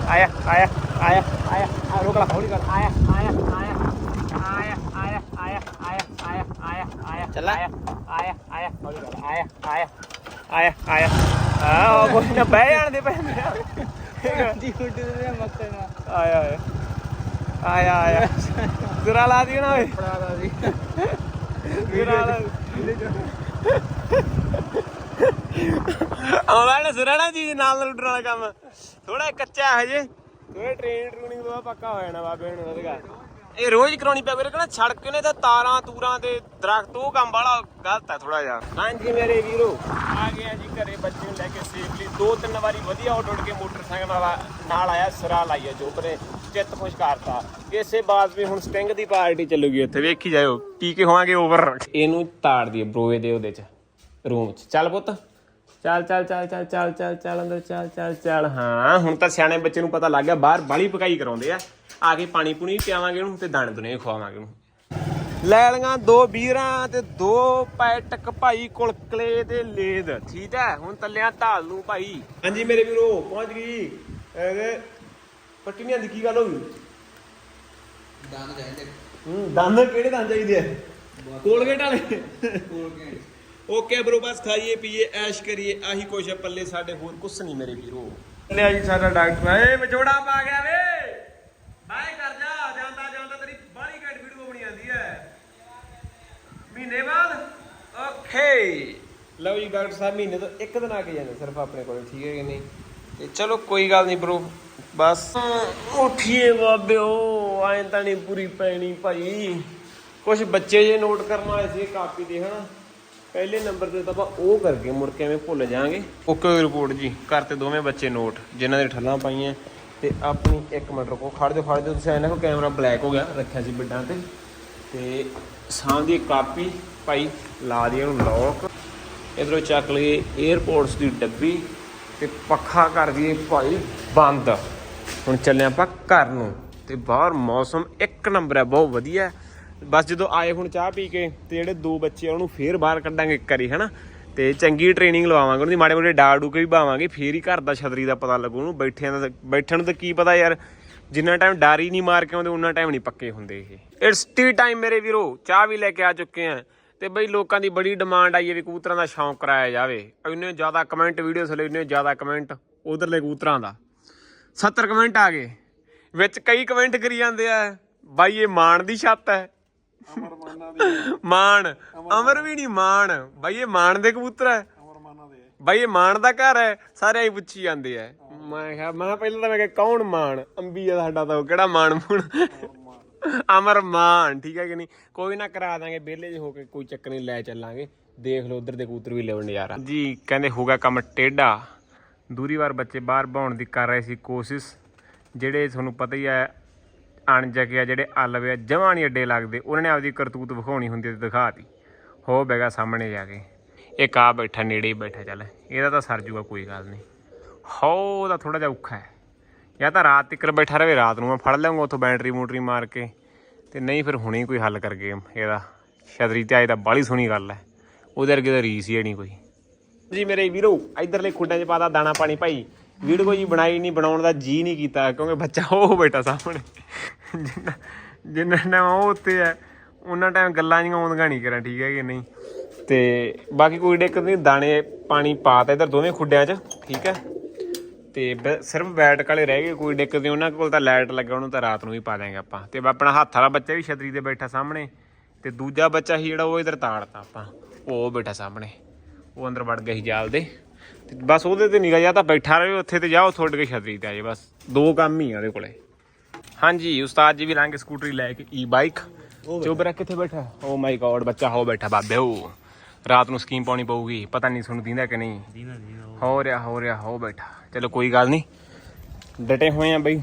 A: ਆਇਆ ਆਇਆ ਆਇਆ ਆਇਆ ਆਇਆ ਆਇਆ ਆਇਆ ਆਇਆ ਆਇਆ ਆਇਆ ਆਇਆ ਆਇਆ ਆਇਆ ਆਇਆ ਆਇਆ
B: ਚੱਲਾ।
A: ਆਇਆ ਆਇਆ ਆਇਆ ਹੌਲੀ ਕਰ ਆਇਆ ਆਇਆ ਆਇਆ ਆਇਆ ਆ ਉਹ ਕੋਈ ਨਾ ਬਹਿ ਜਾਣ ਦੇ ਪੈਂਦੇ
C: ਜੀ ਉੱਡ ਦੇ ਮੱਤੇ ਨਾਲ
A: ਆਇਆ ਆਇਆ ਆਇਆ ਆਇਆ ਜ਼ਰਾ ਲਾ ਦਿਓ ਨਾ ਓਏ
C: ਫੜਾ ਦਾ ਸੀ
A: ਜ਼ਰਾ ਲਾ ਆਉਂਦਾ ਨਾ ਨਾ ਜੀ ਨਾਲ ਨਾਲ ਉੱਡਣ ਵਾਲਾ ਕੰਮ। ਥੋੜਾ ਕੱਚਾ ਹਜੇ। ਥੋੜਾ ਟ੍ਰੇਨ ਟਰੂਨਿੰਗ ਤੋਂ ਬਾਅਦ ਪੱਕਾ ਹੋ ਜਾਣਾ ਬਾਬੇ ਹੁਣ ਉਹਦਾ ਇਹ ਰੋਜ਼ ਕਰਾਉਣੀ ਪਿਆ ਵੀਰੇ ਕਹਿੰਦਾ ਸੜਕ ਨੇ ਤਾਂ ਤਾਰਾਂ ਤੂਰਾਂ ਤੇ ਦਰਖਤ ਉਹ ਕੰਮ ਵਾਲਾ ਗਲਤ ਹੈ ਥੋੜਾ ਜਿਹਾ। ਹਾਂਜੀ ਮੇਰੇ ਵੀਰੋ ਆ ਗਿਆ ਜੀ ਘਰੇ ਬੱਚੇ ਨੂੰ ਲੈ ਕੇ ਸੇਫਲੀ ਦੋ ਤਿੰਨ ਵਾਰੀ ਵਧੀਆ ਉੱਡ ਉੱਡ ਕੇ ਮੋਟਰਸਾਈਕਲ ਵਾਲਾ ਨਾਲ ਆਇਆ ਸਿਰਾ ਲਾਈਆ ਜੋਬਰੇ ਚਿੱਤ ਖੁਸ਼ ਕਰਤਾ। ਇਸੇ ਬਾਅਦ ਵੀ ਹੁਣ ਸਟਿੰਗ ਦੀ ਪਾਰਟੀ ਚੱਲੂਗੀ ਇੱਥੇ ਵੇਖੀ ਜਾਇਓ ਪੀ ਕੇ ਹੋਵਾਂਗੇ ਓਵਰ ਇਹਨੂੰ ਤਾੜ ਦਈਏ ਬਰੋਏ ਦੇ ਉਹਦੇ ਚ ਰੂਮ ਚ। ਚੱਲ ਪੁੱਤ। ਚੱਲ ਚੱਲ ਚੱਲ ਚੱਲ ਚੱਲ ਚੱਲ ਚੱਲ ਅੰਦਰ ਚੱਲ ਚੱਲ ਚੱਲ। ਹਾਂ ਹੁਣ ਤਾਂ ਸਿਆਣੇ ਬੱਚੇ ਨੂੰ ਪਤਾ ਲੱਗ ਗਿਆ ਬਾਹਰ ਬਾਲੀ ਪਕਾਈ ਕਰਾਉਂਦੇ ਆ। ਆ ਕੇ ਪਾਣੀ ਪੂਣੀ ਪਿਆਵਾਂਗੇ ਉਹਨੂੰ ਤੇ ਦਾਣੇ ਦੁਨੇ ਖਵਾਵਾਂਗੇ ਉਹਨੂੰ। ਲੈ ਲਈਆਂ ਦੋ ਬੀਰਾਂ ਤੇ ਦੋ ਪੈਟਕ ਭਾਈ ਕੁਲਕਲੇ ਤੇ ਲੇਦ। ਠੀਕ ਹੈ ਹੁਣ ਤੱਲਿਆਂ ਢਾਲ ਨੂੰ ਭਾਈ। ਹਾਂਜੀ ਮੇਰੇ ਵੀਰੋ ਪਹੁੰਚ ਗਈ। ਇਹਦੇ ਪੱਟੀ ਨਹੀਂ ਆਂਦੀ ਕੀ ਗੱਲ ਹੋ ਗਈ?
C: ਦਾਨ ਚਾਹੀਦੇ।
A: ਹੂੰ ਦੰਦ ਕਿਹੜੇ ਦੰਦ ਚਾਹੀਦੇ ਆ? ਕੋਲਗੇਟ ਵਾਲੇ?
C: ਕੋਲ ਕੇ
A: ਓਕੇ ਬ్రో ਬਸ ਖਾਈਏ ਪੀਏ ਐਸ਼ ਕਰੀਏ ਆਹੀ ਕੁਛ ਹੈ ਪੱਲੇ ਸਾਡੇ ਹੋਰ ਕੁਛ ਨਹੀਂ ਮੇਰੇ ਵੀਰੋ। ਲਿਆ ਜੀ ਸਾਡਾ ਡਾਕਟਰ। ਏ ਵਿਚੋੜਾ ਪਾ ਗਿਆ ਵੇ। ਬਾਏ ਕਰ ਜਾ ਜਾਂਦਾ ਜਾਂਦਾ ਤੇਰੀ ਬਾਹਲੀ ਘੱਟ ਵੀਡੀਓ ਬਣੀ ਜਾਂਦੀ ਹੈ। ਮਹੀਨੇ ਬਾਅਦ? ਓਕੇ। ਲਓ ਜੀ ਡਾਕਟਰ ਸਾਹਿਬ ਮਹੀਨੇ ਤੋਂ ਇੱਕ ਦਿਨ ਆ ਕੇ ਜਾਂਦੇ ਸਿਰਫ ਆਪਣੇ ਕੋਲ ਠੀਕ ਹੈ ਕਿ ਨਹੀਂ? ਤੇ ਚਲੋ ਕੋਈ ਗੱਲ ਨਹੀਂ ਬ్రో ਬਸ। ਉਠੀਏ ਬਾਬਿਓ ਐਂ ਤਾਂ ਨਹੀਂ ਪੂਰੀ ਪੈਣੀ ਭਾਈ। ਕੁਝ ਬੱਚੇ ਜੇ ਨੋਟ ਕਰਨ ਵਾਲੇ ਸੀ ਕਾਪੀ ਦੇ ਹਨਾ? ਪਹਿਲੇ ਨੰਬਰ ਤੇ ਤਾਂ ਆਪਾਂ ਉਹ ਕਰਕੇ ਮੁੜ ਕੇ ਐਵੇਂ ਭੁੱਲ ਜਾਾਂਗੇ ਓਕੇ ਰਿਪੋਰਟ ਜੀ ਕਰਤੇ ਦੋਵੇਂ ਬੱਚੇ ਨੋਟ ਜਿਨ੍ਹਾਂ ਦੇ ਠੱਲਾਂ ਪਾਈਆਂ। ਤੇ ਆਪਣੀ ਇੱਕ ਮਟਰ ਰੁਕੋ ਖੜ ਜਾਓ ਖੜ ਜਾਓ। ਤੁਸੀਂ ਇਹਨਾਂ ਕੋ ਕੈਮਰਾ ਬਲੈਕ ਹੋ ਗਿਆ, ਰੱਖਿਆ ਸੀ ਬਿੱਡਾਂ ਤੇ। ਤੇ ਸਾਹ ਦੀ ਕਾਪੀ ਭਾਈ ਲਾ ਦੀ ਇਹਨੂੰ ਲੋਕ ਇਧਰੋਂ ਚੱਕ ਲਈਏ 에어ਪੋਰਟਸ ਦੀ ਡੱਬੀ ਤੇ ਪੱਖਾ ਕਰ ਦਈਏ ਭਾਈ ਬੰਦ। ਹੁਣ ਚੱਲੇ ਆਪਾਂ ਘਰ ਨੂੰ। ਤੇ ਬਾਹਰ ਮੌਸਮ ਇੱਕ ਨੰਬਰ ਹੈ, ਬਹੁਤ ਵਧੀਆ। ਬਸ ਜਦੋਂ ਆਏ ਹੁਣ ਚਾਹ ਪੀ ਕੇ ਤੇ ਜਿਹੜੇ ਦੋ ਬੱਚੇ ਆ, ਉਹਨੂੰ ਫੇਰ ਬਾਹਰ ਕੱਢਾਂਗੇ ਇੱਕ ਵਾਰੀ, ਹਨਾ? ਤੇ ਚੰਗੀ ਟ੍ਰੇਨਿੰਗ ਲਵਾਵਾਂਗੇ, ਉਹਦੀ ਮਾੜੇ ਮੋਟੇ ਡਾਲ ਡੂਕੇ ਵੀ ਬਾਵਾਂਗੇ ਫੇਰ ਹੀ ਘਰ ਦਾ ਛਤਰੀ ਦਾ ਪਤਾ ਲੱਗੂ ਉਹਨੂੰ। ਬੈਠਿਆਂ ਦਾ ਬੈਠਣ ਨੂੰ ਤਾਂ ਕੀ ਪਤਾ ਯਾਰ, ਜਿੰਨਾ ਟਾਈਮ ਡਾਰੀ ਨਹੀਂ ਮਾਰ ਕੇ ਆਉਂਦੇ ਉਹਨਾਂ ਟਾਈਮ ਨਹੀਂ ਪੱਕੇ ਹੁੰਦੇ ਇਹ। ਇਟਸ ਟੀ ਟਾਈਮ ਮੇਰੇ ਵੀਰੋ, ਚਾਹ ਵੀ ਲੈ ਕੇ ਆ ਚੁੱਕੇ ਆ। ਤੇ ਬਈ ਲੋਕਾਂ ਦੀ ਬੜੀ ਡਿਮਾਂਡ ਆਈ ਹੈ ਵੀ ਕਬੂਤਰਾਂ ਦਾ ਸ਼ੌਂਕ ਕਰਾਇਆ ਜਾਵੇ। ਇੰਨੇ ਜ਼ਿਆਦਾ ਕਮੈਂਟ ਵੀਡੀਓ ਥੱਲੇ ਇੰਨੇ ਜ਼ਿਆਦਾ ਕਮੈਂਟ ਉਧਰਲੇ ਕਬੂਤਰਾਂ ਦਾ। 70 ਕਮੈਂਟ ਆ ਗਏ, ਵਿੱਚ ਕਈ ਕਮੈਂਟ ਕਰੀ ਜਾਂਦੇ ਆ। ਬਾਈ, ਇਹ ਮਾਣ ਦੀ ਛੱਤ ਹੈ। ਮਾਣ ਅਮਰ ਵੀ ਨਹੀਂ ਮਾਣ ਬਾਈ ਇਹ ਮਾਣ ਦੇ ਕਬੂਤਰ ਹੈ। ਬਾਈ ਇਹ ਮਾਣ ਦਾ ਘਰ ਹੈ। ਸਾਰੇ ਹੀ ਪੁੱਛੀ ਜਾਂਦੇ ਆ। ਮੈਂ ਕਿਹਾ ਮੈਂ ਪਹਿਲਾਂ ਤਾਂ ਮੈਂ ਕਿਹਾ ਕੌਣ ਮਾਣ ਅੰਬੀ ਆ ਸਾਡਾ ਤਾਂ ਉਹ ਕਿਹੜਾ ਮਾਣ ਮੂਣ ਅਮਰ ਮਾਨ। ਠੀਕ ਹੈ ਕਿ ਨਹੀਂ? ਕੋਈ ਨਾ ਕਰਾ ਦਾਂਗੇ ਵਿਹਲੇ ਜੇ ਹੋ ਕੇ ਕੋਈ ਚੱਕਰ ਨਹੀਂ ਲੈ ਚੱਲਾਂਗੇ। ਦੇਖ ਲਓ ਉਧਰ ਦੇ ਕਬੂਤਰ ਵੀ ਲੈਣ ਯਾਰ ਜੀ ਕਹਿੰਦੇ ਹੋਗਾ ਕੰਮ ਟੇਢਾ। ਦੂਰੀ ਵਾਰ ਬੱਚੇ ਬਾਹਰ ਬਾਉਣ ਦੀ ਕਰ ਰਹੇ ਸੀ ਕੋਸ਼ਿਸ਼। ਜਿਹੜੇ ਤੁਹਾਨੂੰ ਪਤਾ ਹੀ ਹੈ ਅਣਜਕੇ ਆ ਜਿਹੜੇ ਅਲਵੇ ਆ, ਜਮਾਂ ਨਹੀਂ ਅੱਡੇ ਲੱਗਦੇ। ਉਹਨਾਂ ਨੇ ਆਪਦੀ ਕਰਤੂਤ ਵਿਖਾਉਣੀ ਹੁੰਦੀ ਤੇ ਦਿਖਾਤੀ। ਹੋ ਬੈਗਾ ਸਾਹਮਣੇ ਜਾ ਕੇ। ਇਹ ਆ ਬੈਠਾ, ਨੇੜੇ ਹੀ ਬੈਠਾ, ਚੱਲ। ਇਹਦਾ ਤਾਂ ਸਰ ਜੂਗਾ, ਕੋਈ ਗੱਲ ਨਹੀਂ। ਹੋ ਦਾ ਥੋੜਾ ਜਿਹਾ ਔਖਾ ਹੈ। ਜਾਂ ਤਾਂ ਰਾਤ ਤੱਕ ਬੈਠਾ ਰਵੇ, ਰਾਤ ਨੂੰ ਮੈਂ ਫੜ ਲਿਆਉਂਗਾ ਉੱਥੋਂ ਬੈਟਰੀ ਮੋਟਰੀ ਮਾਰ ਕੇ। ਤੇ ਨਹੀਂ ਫਿਰ ਹੁਣੇ ਕੋਈ ਹੱਲ ਕਰ ਗੇਮ ਇਹਦਾ। ਛਤਰੀ ਤੇ ਆਏ ਤਾਂ ਬਾਲੀ ਸੋਹਣੀ ਗੱਲ ਹੈ। ਉਹਦੇ ਵਰਗੇ ਤਾਂ ਰੀਸ ਹੀ ਨਹੀਂ ਕੋਈ। ਜੀ ਮੇਰੇ ਵੀਰੋ, ਇਧਰਲੇ ਖੁੱਡਾਂ 'ਚ ਪਾਦਾ ਦਾਣਾ ਪਾਣੀ ਭਾਈ। ਵੀਡੀਓ ਜੀ ਬਣਾਈ ਨਹੀਂ, ਬਣਾਉਣ ਦਾ ਜੀ ਨਹੀਂ ਕੀਤਾ, ਕਿਉਂਕਿ ਬੱਚਾ ਉਹ ਬੈਠਾ ਸਾਹਮਣੇ। ਜਿੰਨਾ ਜਿੰਨਾ ਟਾਈਮ ਉਹ ਉੱਤੇ ਹੈ, ਉਹਨਾਂ ਟਾਈਮ ਗੱਲਾਂ ਨਹੀਂ ਆਉਂਦੀਆਂ ਨਹੀਂ ਕਰਾਂ ਠੀਕ ਹੈ ਕਿ ਨਹੀਂ? ਤੇ ਬਾਕੀ ਕੋਈ ਦਿੱਕਤ ਨਹੀਂ ਦਾਣੇ, ਪਾਣੀ ਪਾਤਾ ਇਧਰ ਦੋਵੇਂ ਖੁੱਡਿਆਂ 'ਚ, ਠੀਕ ਹੈ? ਤੇ ਬ- ਸਿਰਫ ਬੈਟ ਕਾਲੇ ਰਹਿ ਗਏ, ਕੋਈ ਦਿੱਕਤ ਨਹੀਂ ਉਹਨਾਂ ਕੋਲ ਤਾਂ ਲਾਈਟ ਲੱਗਾ, ਉਹਨੂੰ ਤਾਂ ਰਾਤ ਨੂੰ ਵੀ ਪਾ ਦਾਂਗੇ ਆਪਾਂ। ਤੇ ਆਪਣਾ ਹੱਥ ਵਾਲਾ ਬੱਚਾ ਵੀ ਛਤਰੀ ਤੇ ਬੈਠਾ ਸਾਹਮਣੇ, ਤੇ ਦੂਜਾ ਬੱਚਾ ਸੀ ਜਿਹੜਾ ਉਹ ਇਧਰ ਤਾੜਤਾ ਆਪਾਂ, ਉਹ ਬੈਠਾ ਸਾਹਮਣੇ। ਉਹ ਅੰਦਰ ਵੜ ਗਿਆ ਸੀ ਜਾਲ ਦੇ। ਤੇ ਬਸ ਉਹਦੇ ਤੇ ਨਿਗਾ ਜਾਂ ਤਾਂ ਬੈਠਾ ਰਹੇ ਉੱਥੇ ਤੇ ਜਾਓ ਥੋੜ ਕੇ ਛਤਰੀ ਤੇ ਆਜੇ ਬਸ। ਦੋ ਕੰਮ ਹੀ ਆ ਉਹਦੇ ਕੋਲੇ। ਹਾਂਜੀ ਉਸਤਾਦ ਜੀ ਵੀ ਲਾਂਗੇ ਸਕੂਟਰੀ ਲੈ ਕੇ ਈ ਬਾਈਕ ਚੋਬਰਾ ਕਿੱਥੇ ਬੈਠਾ? ਓ ਮਾਈ ਗॉड ਬੱਚਾ ਹੋ ਬੈਠਾ ਬਾਬੇ ਉਹ। ਰਾਤ ਨੂੰ ਸਕੀਮ ਪਾਉਣੀ ਪਊਗੀ ਪਤਾ ਨਹੀਂ ਸੁਣ ਦਿੰਦਾ ਕਿ ਨਹੀਂ। ਹੋ ਰਿਹਾ ਹੋ ਰਿਹਾ ਹੋ ਬੈਠਾ। ਚਲੋ ਕੋਈ ਗੱਲ ਨਹੀਂ। ਡਟੇ ਹੋਏ ਆ ਬਈ।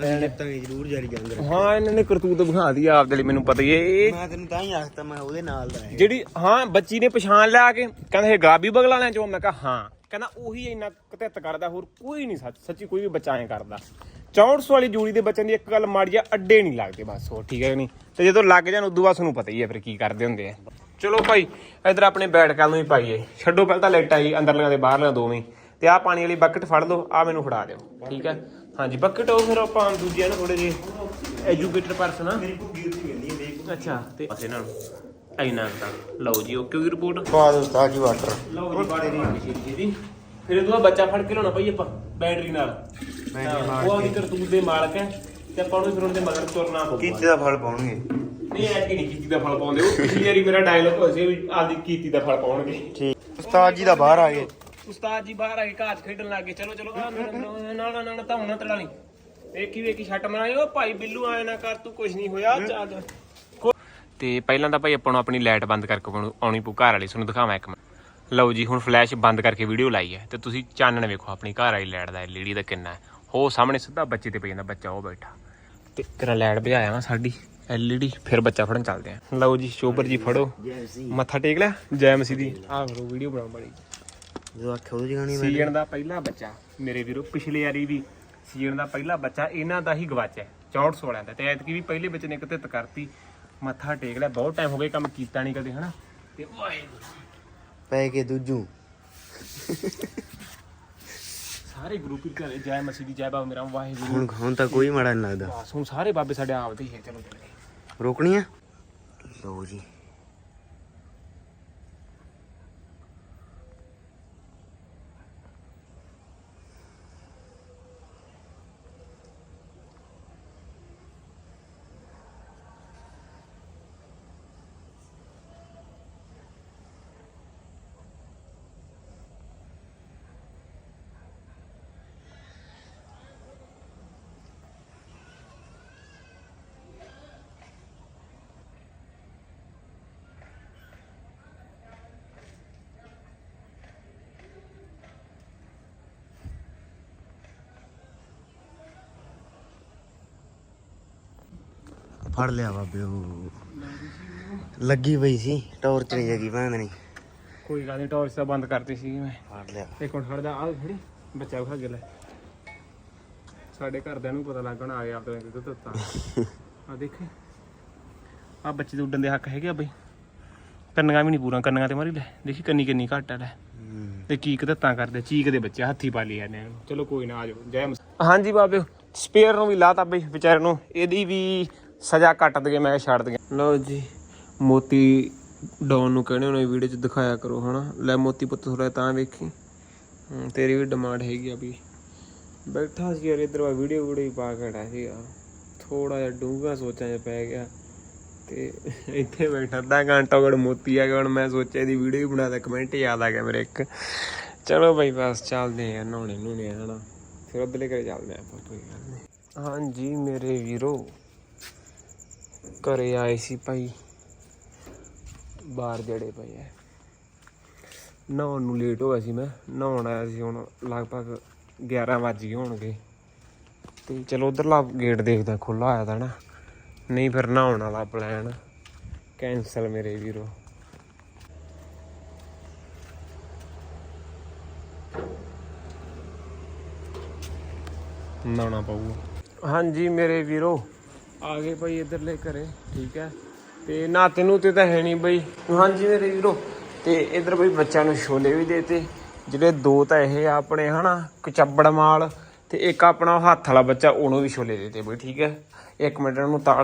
B: ਅਸੀਂ ਤਾਂ ਜ਼ਰੂਰ ਜਾਰੀ ਜਾਂਦੇ
A: ਹਾਂ ਇਹਨਾਂ ਨੇ ਕਰਤੂਤ ਵਿਖਾ ਦੀ ਆਪਦੇ ਲਈ ਮੈਨੂੰ ਪਤਾ ਹੀ ਹੈ। ਇਹ
B: ਮੈਂ ਤੈਨੂੰ ਤਾਂ ਹੀ ਆਖਤਾ ਮੈਂ ਉਹਦੇ ਨਾਲ ਦਾ ਹੈ
A: ਜਿਹੜੀ ਹਾਂ ਬੱਚੀ ਨੇ ਪਛਾਣ ਲਿਆ ਕੇ ਕਹਿੰਦਾ ਇਹ ਗਾਬੀ ਬਗਲਾਣਾ ਚੋਂ ਮੈਂ ਕਿਹਾ ਹਾਂ। ਕਹਿੰਦਾ ਉਹੀ ਇੰਨਾ ਕਤਿੱਤ ਕਰਦਾ ਹੋਰ ਕੋਈ ਨਹੀਂ ਸੱਚ ਸੱਚੀ ਕੋਈ ਵੀ ਬੱਚਾ ਐ ਕਰਦਾ। 400 ਵਾਲੀ ਜੂੜੀ ਦੇ ਬੱਚਿਆਂ ਦੀ ਇੱਕ ਗੱਲ ਮਾੜੀ ਆ ਅੱਡੇ ਨਹੀਂ ਲੱਗਦੇ ਬਸ ਹੋਰ ਠੀਕ ਹੈ ਨਹੀਂ? ਤੇ ਜਦੋਂ ਲੱਗ ਜਾਣ ਉਦੋਂ ਬਾਅਦ ਤੁਹਾਨੂੰ ਪਤਾ ਹੀ ਹੈ ਫਿਰ ਕੀ ਕਰਦੇ ਹੁੰਦੇ ਆ। ਚਲੋ ਭਾਈ ਇਧਰ ਆਪਣੇ ਬੈਠ ਕੱਲ ਨੂੰ ਹੀ ਪਾਈਏ। ਛੱਡੋ ਪਹਿਲਾਂ ਤਾਂ ਲਾਈਟ ਆਈ ਅੰਦਰਲੀਆਂ ਤੇ ਬਾਹਰਲੀਆਂ ਦੋਵੇਂ। ਤੇ ਆਹ ਪਾਣੀ ਵਾਲੀ ਬਕਟ ਫੜ ਲਓ ਆ ਮੈਨੂੰ ਫੜਾ ਦਿਓ ਠੀਕ ਹੈ? ਹਾਂਜੀ ਬਕਟ ਉਹ ਫਿਰ ਆਪਾਂ ਦੂਜਿਆਂ ਨੂੰ ਥੋੜੇ ਜਿਹੇ ਐਜੂਕੇਟਡ ਪਰਸਨ ਆ।
B: ਮੇਰੀ ਭੁੱਗੀ ਉੱਥੇ ਕਹਿੰਦੀ ਹੈ ਦੇਖ
A: ਅੱਛਾ ਤੇ ਅਸੀਂ ਇਹਨਾਂ ਨੂੰ। ਇੰਨਾ ਕੁ ਲਓ ਜੀ ਓਕੇ ਦੀ ਰਿਪੋਰਟ
B: ਸਵਾਦ ਉਸਤਾਦ ਜੀ ਵਾਟਰ
A: ਲਓ ਜੀ ਬਾੜੇ ਦੀ ਜੀ ਦੀ ਫਿਰ ਇਹਦੋਂ ਬੱਚਾ ਫੜ ਕੇ ਲਾਉਣਾ ਪਈ ਆਪਾਂ ਬੈਟਰੀ ਨਾਲ।
B: ਬੈਟਰੀ
A: ਹਾਂ,
B: ਮਾਰ
A: ਉਹ ਕਰਤੂਤ ਦੇ ਮਾਲਕ ਹੈ ਤੇ ਆਪਾਂ ਨੂੰ ਫਿਰ ਉਹਦੇ ਮਗਰ ਤੁਰਨਾ ਪਊਗਾ।
B: ਕੀਤੇ ਦਾ ਫਲ ਪਾਉਣਗੇ?
A: ਨਹੀਂ ਐ ਕਿ ਨਹੀਂ ਕੀਤੀ ਦਾ ਫਲ ਪਾਉਂਦੇ ਉਹ ਪਿਛਲੀ ਵਾਰੀ ਮੇਰਾ ਡਾਇਲੋਗ ਹੋਇਆ ਸੀ ਵੀ ਆਪਦੀ ਕੀਤੀ ਦਾ ਫਲ ਪਾਉਣਗੇ।
B: ਠੀਕ। ਉਸਤਾਦ ਜੀ ਦਾ ਬਾਹਰ ਆ ਗਏ।
A: ਉਸਤਾਦ ਜੀ ਬਾਹਰ ਆ ਕੇ ਘਾਟ ਖੇਡਣ ਲੱਗ ਗਏ। ਚਲੋ ਚਲੋ ਆ, ਨਾ ਨਾ ਨਾ ਤਾਂ ਹੁਣ ਤੜਾ ਵੇਖੀ ਵੇਖੀ ਛੱਟ ਮਾਰੇ ਓ ਭਾਈ ਬਿੱਲੂ ਆਏ ਨਾ ਕਰ ਤੂੰ ਕੁਝ ਨਹੀਂ ਹੋਇਆ। ਚੱਲ। ਤੇ ਪਹਿਲਾਂ ਤਾਂ ਭਾਈ ਆਪਾਂ ਨੂੰ ਆਪਣੀ ਲਾਈਟ ਬੰਦ ਕਰਕੇ ਆਉਣੀ- ਆਉਣੀ ਪਊ ਘਰ ਵਾਲੀ ਤੁਹਾਨੂੰ ਦਿਖਾਵਾਂ ਇੱਕ ਮਿੰਟ। ਲਓ ਜੀ ਹੁਣ ਫਲੈਸ਼ ਬੰਦ ਕਰਕੇ ਵੀਡੀਓ ਲਾਈ ਹੈ ਤੇ ਤੁਸੀਂ ਚਾਨਣ ਵੇਖੋ ਆਪਣੀ ਘਰ ਵਾਲੀ ਲਾਈਟ ਦਾ ਐਲਈਡੀ ਦਾ ਕਿੰਨਾ ਹੈ। ਉਹ ਸਾਹਮਣੇ ਸਿੱਧਾ ਬੱਚੇ ਤੇ ਪਈ ਜਾਂਦਾ ਬੱਚਾ ਉਹ ਬੈਠਾ। ਤੇ ਤੇਰਾ ਲਾਈਟ ਭਜਾਇਆ ਵਾ ਸਾਡੀ ਐਲਈਡੀ ਫਿਰ ਬੱਚਾ ਫੜਨ ਚੱਲਦੇ ਆ ਲਓ ਜੀ ਸ਼ੋਬਰ ਜੀ ਫੜੋ। ਮੱਥਾ ਟੇਕ ਲਿਆ ਜੈ ਮਸੀਹ ਦੀ। ਆਹ ਕਰੋ ਵੀਡੀਓ ਬਣਾਉਣ ਵਾਲੀ।
B: ਜੋ ਆਖਿਆ ਉਹਦੀ ਗਾਣੀ ਮੈਂ
A: ਸੀਜ਼ਨ ਦਾ ਪਹਿਲਾ ਬੱਚਾ ਮੇਰੇ ਵੀਰੋ ਪਿਛਲੇ ਵਾਰੀ ਵੀ ਸੀਜ਼ਨ ਦਾ ਪਹਿਲਾ ਬੱਚਾ ਇਹਨਾਂ ਦਾ ਹੀ ਗਵਾਚਿਆ। 64 ਵਾਲਿਆਂ ਦਾ ਤੇ ਐਤਕੀ ਵੀ ਪਹਿਲੇ ਬੱਚੇ ਨੇ ਇੱਕ ਤਿੱਤ ਕਰਤੀ ਮੱਥਾ ਟੇਕ ਲਿਆ ਬਹੁਤ ਟਾਈਮ ਹੋ ਗਿਆ ਕੰਮ ਕੀਤਾ ਨਹੀਂ ਕਦੇ ਹਨਾ? ਤੇ ਵਾਹਿਗੁਰੂ।
B: ਪੈ ਕੇ ਦੂਜੂ।
A: ਸਾਰੇ ਗੁਰੂ ਪੀਰ ਘਰੇ ਜੈ ਮਸੀਹ ਦੀ ਜੈ ਬਾਬਾ ਮੇਰਾ ਵਾਹਿਗੁਰੂ।
B: ਹੁਣ ਹੁਣ ਤਾਂ ਕੋਈ ਮਾੜਾ ਨਹੀਂ ਲੱਗਦਾ।
A: ਬਸ ਹੁਣ ਸਾਰੇ ਬਾਬੇ ਸਾਡੇ ਆਪਦੇ ਹੀ ਹੈ ਚਲੋ। ਚਲੋ
B: ਰੋਕਣੀ ਆ ਲਓ ਜੀ। ਫੜ ਲਿਆ ਬਾਬੇ ਉਹ। ਲੱਗੀ ਪਈ ਸੀ ਟਾਰਚ ਨਹੀਂ ਜਗੀ ਭੈਣ ਨਹੀਂ।
A: ਕੋਈ ਗੱਲ ਨਹੀਂ ਟਾਰਚ ਤਾਂ ਬੰਦ ਕਰਤੀ ਸੀ ਮੈਂ।
B: ਫੜ ਲਿਆ।
A: ਇੱਕ ਮਿੰਟ ਖੜਦਾ ਆ ਖੜੀ ਬੱਚਾ ਵਿਖਾ ਕੇ ਲੈ। ਸਾਡੇ ਘਰਦਿਆਂ ਨੂੰ ਪਤਾ ਲੱਗਣਾ ਆ ਗਿਆ ਆਪਦੇ ਦੁੱਧ ਦਿੱਤਾ ਆ ਦੇਖੇ। ਆ ਬੱਚੇ ਦੇ ਉੱਡਣ ਦੇ ਹੱਕ ਹੈਗੇ ਆ ਬਈ। ਕੰਨੀਆਂ ਵੀ ਨਹੀਂ ਪੂਰਾ ਕੰਨੀਆਂ ਤੇ ਮਾਰੀ ਲੈ। ਦੇਖੀ ਕੰਨੀ ਕਿੰਨੀ ਘੱਟ ਆ ਲੈ। ਤੇ ਚੀਕ ਦਿੱਤਾਂ ਕਰਦੇ ਚੀਕ ਦੇ ਬੱਚੇ ਹੱਥੀ ਪਾ ਲਈ ਜਾਂਦੇ ਆ ਚਲੋ ਕੋਈ ਨਾ ਆ ਜਾਓ। ਜੈ ਹਾਂਜੀ ਬਾਬੇ ਸਪੇਅਰ ਨੂੰ ਵੀ ਲਾਤਾ ਬਈ ਵਿਚਾਰੇ ਨੂੰ। ਇਹਦੀ ਵੀ ਸਜ਼ਾ ਕੱਟ ਦਗੇ ਮੈਂ ਕਿਹਾ ਛੱਡ ਦਗੇ ਲਓ ਜੀ ਮੋਤੀ ਡਾਉਨ ਨੂੰ ਕਹਿੰਦੇ ਉਹਨੇ ਵੀਡੀਓ 'ਚ ਦਿਖਾਇਆ ਕਰੋ ਹਨਾ? ਲੈ ਮੋਤੀ ਪੁੱਤ ਥੋੜਾ ਤਾਂ ਵੇਖੀ। ਤੇਰੀ ਵੀ ਡਿਮਾਂਡ ਹੈਗੀ ਆ ਵੀ ਬੈਠਾ ਸੀ ਯਾਰ ਇਧਰ ਵੀਡੀਓ ਵੀਡੀਓ ਪਾ ਹਟਾ ਸੀਗਾ ਥੋੜਾ ਜਿਹਾ ਡੂੰਘਾ ਸੋਚਾਂ 'ਚ ਪੈ ਗਿਆ ਤੇ [LAUGHS] ਇੱਥੇ ਬੈਠਾ ਅੱਧਾ ਘੰਟਾ ਗੜ ਮੋਤੀ ਆ ਗਿਆ ਹੁਣ ਮੈਂ ਸੋਚਿਆ ਇਹਦੀ ਵੀਡੀਓ ਹੀ ਬਣਾ ਦੇ ਕਮੈਂਟ ਯਾਦ ਆ ਗਿਆ ਮੇਰੇ ਇੱਕ। ਚਲੋ ਬਈ ਬਸ ਚੱਲਦੇ ਆ ਨਹਾਉਣੇ ਨੂਣੇ ਹਨਾ? ਫਿਰ ਉਧਰਲੇ ਘਰੇ ਚੱਲਦੇ ਆ ਆਪਾਂ ਕੋਈ ਗੱਲ ਨਹੀਂ। ਹਾਂਜੀ ਮੇਰੇ ਵੀਰੋ। ਘਰੇ ਆਏ ਸੀ ਭਾਈ। ਬਾਹਰ ਜੜੇ ਪਏ ਐ। ਨਹਾਉਣ ਨੂੰ ਲੇਟ ਹੋ ਗਿਆ ਸੀ ਮੈਂ। ਨਹਾਉਣ ਆਇਆ ਸੀ ਹੁਣ ਲਗਭਗ 11 ਵੱਜ ਗਏ ਹੋਣਗੇ। ਤੇ ਚਲੋ ਉਧਰਲਾ ਗੇਟ ਦੇਖਦਾ ਖੁੱਲਾ ਆਇਆ ਤਾਂ ਨਾ। ਨਹੀਂ ਫਿਰ ਨਹਾਉਣ ਵਾਲਾ ਪਲਾਨ ਕੈਂਸਲ ਮੇਰੇ ਵੀਰੋ। ਨਹਾਉਣਾ ਪਊਗਾ। ਹਾਂਜੀ ਮੇਰੇ ਵੀਰੋ। ਆ ਗਏ ਭਾਈ ਇਧਰਲੇ ਘਰੇ, ਠੀਕ ਹੈ। ਤੇ ਨਾਤੇ ਨੂੰ ਤੇ ਤਾਂ ਹੈ ਨਹੀਂ ਬਈ। ਹਾਂਜੀ ਮੇਰੇ ਵੀਰੋ, ਤੇ ਇਧਰ ਬਈ ਬੱਚਿਆਂ ਨੂੰ ਛੋਲੇ ਵੀ ਦੇਤੇ ਜਿਹੜੇ ਦੋ ਤਾਂ ਇਹ ਆ ਆਪਣੇ, ਹਨਾ ਕਚੱਬੜ ਮਾਲ ਤੇ ਇੱਕ ਆਪਣਾ ਹੱਥ ਵਾਲਾ ਬੱਚਾ, ਉਹਨੂੰ ਵੀ ਛੋਲੇ ਦੇਤੇ ਬਈ, ਠੀਕ ਹੈ। ਇੱਕ ਮਿੰਟ ਨੂੰ ਤਾੜ